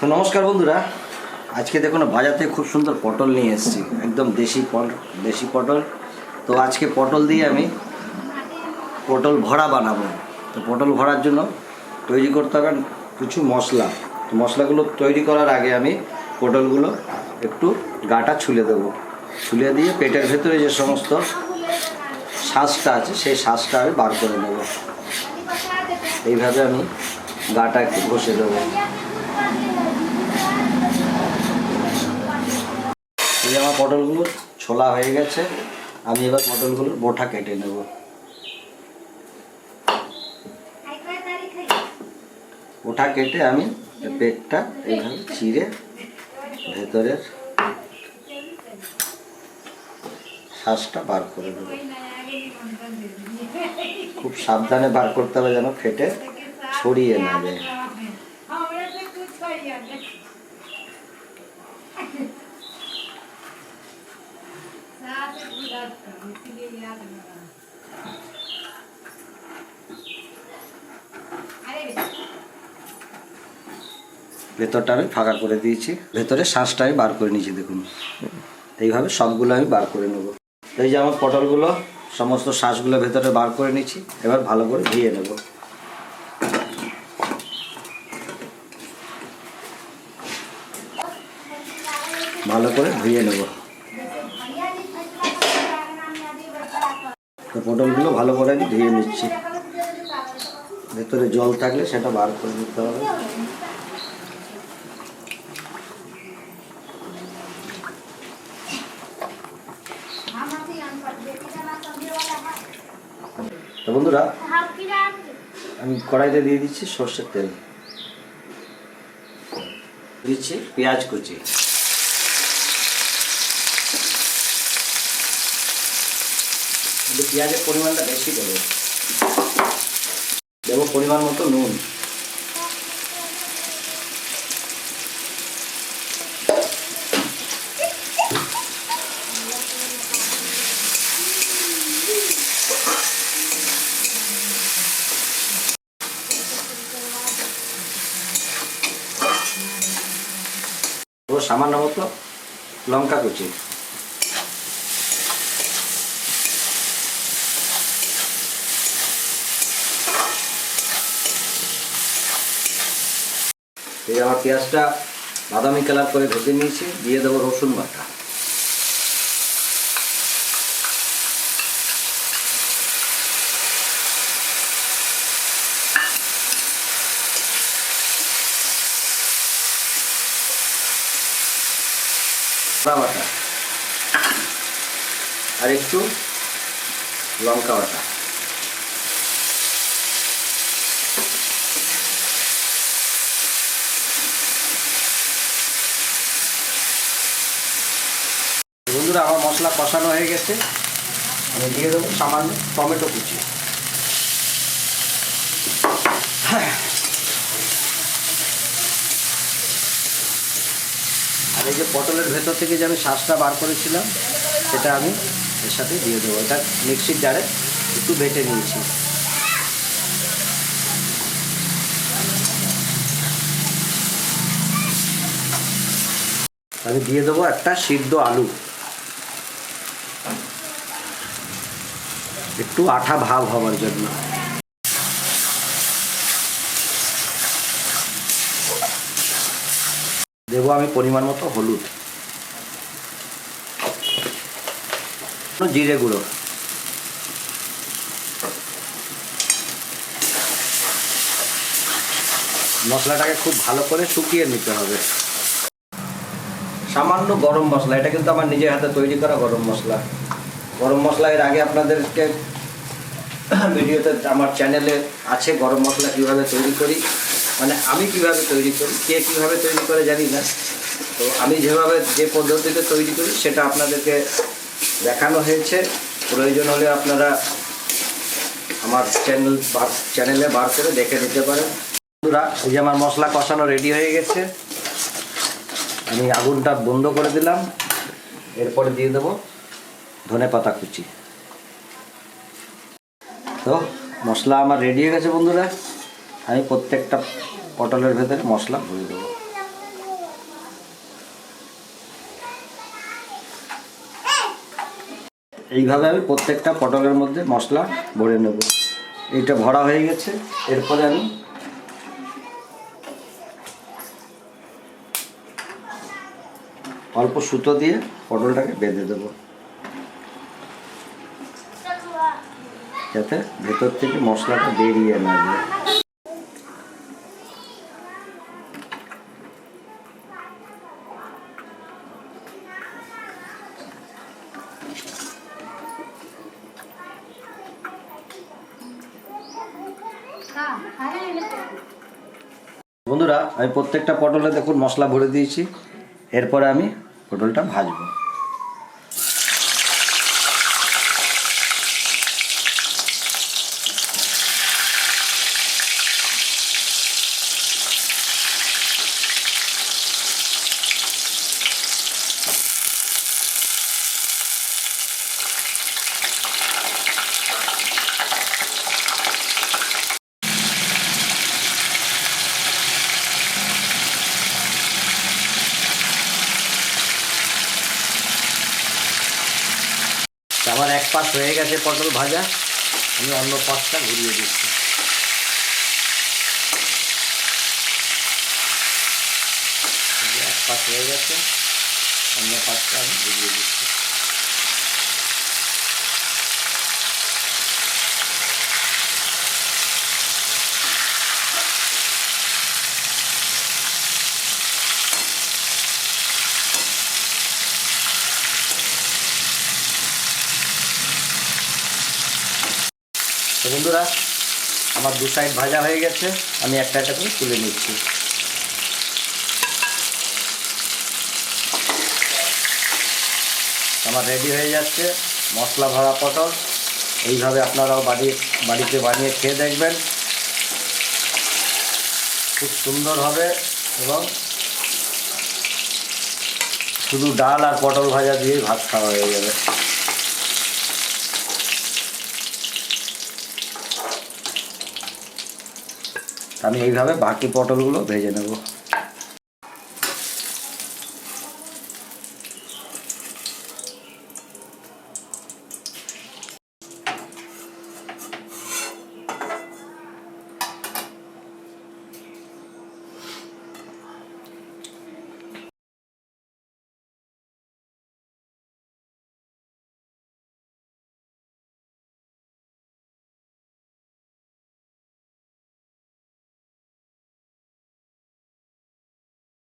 তো নমস্কার বন্ধুরা। আজকে দেখুন, বাজার থেকে খুব সুন্দর পটল নিয়ে এসেছি। একদম দেশি পটল দেশি পটল। তো আজকে পটল দিয়ে আমি পটল ভরা বানাবো। তো পটল ভরার জন্য তৈরি করতে হবে কিছু মশলা। তো মশলাগুলো তৈরি করার আগে আমি পটলগুলো একটু গাটা ছুলে দেবো। ছুলে দিয়ে পেটের ভেতরে যে সমস্ত শ্বাসটা আছে, সেই শ্বাসটা আমি বার করে নেব। এইভাবে আমি গাটা একটু ঘষে দেবো এই যে আমার পটলগুলো ছোলা হয়ে গেছে। আমি এবার পটলগুলোর বোটা কেটে নেব। ওটা কেটে আমি পেটটা এইভাবে চিড়ে ভেতরের শ্বাসটা বার করে দেবো। খুব সাবধানে বার করতে হবে যেন ফেটে ছড়িয়ে না যায়। ভেতরটা আমি ফাঁকা করে দিয়েছি। ভেতরে শ্বাসটা আমি বার করে নিয়েছি, দেখুন। এইভাবে সবগুলো আমি বার করে নেব। এই যে আমার পটলগুলো, সমস্ত শ্বাসগুলো ভেতরে বার করে নিচ্ছি এবার ভালো করে ধুয়ে নেব। ভালো করে ধুয়ে নেব। পটলগুলো ভালো করে আমি ধুয়ে নিচ্ছি। ভেতরে জল থাকলে সেটা বার করে নিতে হবে। বন্ধুরা, আমি কড়াইতে দিয়ে দিচ্ছি সর্ষের তেল। দিচ্ছি পেঁয়াজ কুচি। কিন্তু পেঁয়াজের পরিমাণটা বেশি দেবো। দেবো পরিমাণ মতো নুন। সামান্য মতো লঙ্কা কুচি। এই আমার পেঁয়াজটা বাদামি কালার করে ভেজে নিয়েছি, দিয়ে দেবো রসুন বাটা। আর একটু লঙ্কা বাটা। বন্ধুরা আমার মশলা কষানো হয়ে গেছে। আমি দিয়ে দেবো সামান্য টমেটো কুচি। আর এই যে পটলের ভেতর থেকে যে আমি শ্বাসটা বার করেছিলাম, সেটা আমি এর সাথে দিয়ে দেবো। এটা মিক্সির জারে একটু বেটে নিয়েছি। আমি দিয়ে দেবো একটা সিদ্ধ আলু। একটু আঠা ভাব হওয়ার জন্য। দেবো আমি পরিমাণ মতো হলুদ। জিরে গুঁড়ো। মশলাটাকে খুব ভালো করে শুকিয়ে নিতে হবে। সামান্য গরম মশলা, এটা কিন্তু আমার নিজের হাতে তৈরি করা গরম মশলা। গরম মশলা এর আগে আপনাদেরকে ভিডিওতে আমার চ্যানেলে আছে গরম মশলা কীভাবে তৈরি করি মানে আমি কীভাবে তৈরি করি, কে কীভাবে তৈরি করে জানি না। তো আমি যেভাবে যে পদ্ধতিতে তৈরি করি সেটা আপনাদেরকে দেখানো হয়েছে। প্রয়োজন হলে আপনারা আমার চ্যানেল বার চ্যানেলে বার করে দেখে নিতে পারেন। বন্ধুরা, এই যে আমার মশলা কষানো রেডি হয়ে গেছে। আমি আগুনটা বন্ধ করে দিলাম। এরপরে দিয়ে দেবো। ধনে পাতা কুচি। তো, মশলা আমার রেডি হয়ে গেছে বন্ধুরা। আমি প্রত্যেকটা পটলের ভেতরে মশলা ভরে দেবো। এইভাবে আমি প্রত্যেকটা পটলের মধ্যে মশলা ভরে নেব। এইটা ভরা হয়ে গেছে। এরপরে আমি অল্প সুতো দিয়ে পটলটাকে বেঁধে দেবো। যাতে ভেতর থেকে মশলাটা বেরিয়ে না যায়। বন্ধুরা, আমি প্রত্যেকটা পটলে দেখুন মশলা ভরে দিয়েছি। এরপরে আমি পটলটা ভাজবো আমার এক পাশ হয়ে গেছে পটল ভাজা। আমি অন্য পাশটা ঘুরিয়ে দিচ্ছি। এক পাশ হয়ে গেছে, অন্য পাশটা আমি ঘুরিয়ে দিচ্ছি। বন্ধুরা, আমার দু সাইড ভাজা হয়ে গেছে। আমি একটা একটা করে তুলে নিচ্ছি। আমার রেডি হয়ে যাচ্ছে মশলা ভরা পটল। এইভাবে আপনারাও বাড়ি, বাড়িতে বানিয়ে খেয়ে দেখবেন। খুব সুন্দর হবে এবং শুধু ডাল আর পটল ভাজা দিয়েই ভাত খাওয়া হয়ে যাবে। আমি এইভাবে বাকি পটলগুলো ভেজে নেব।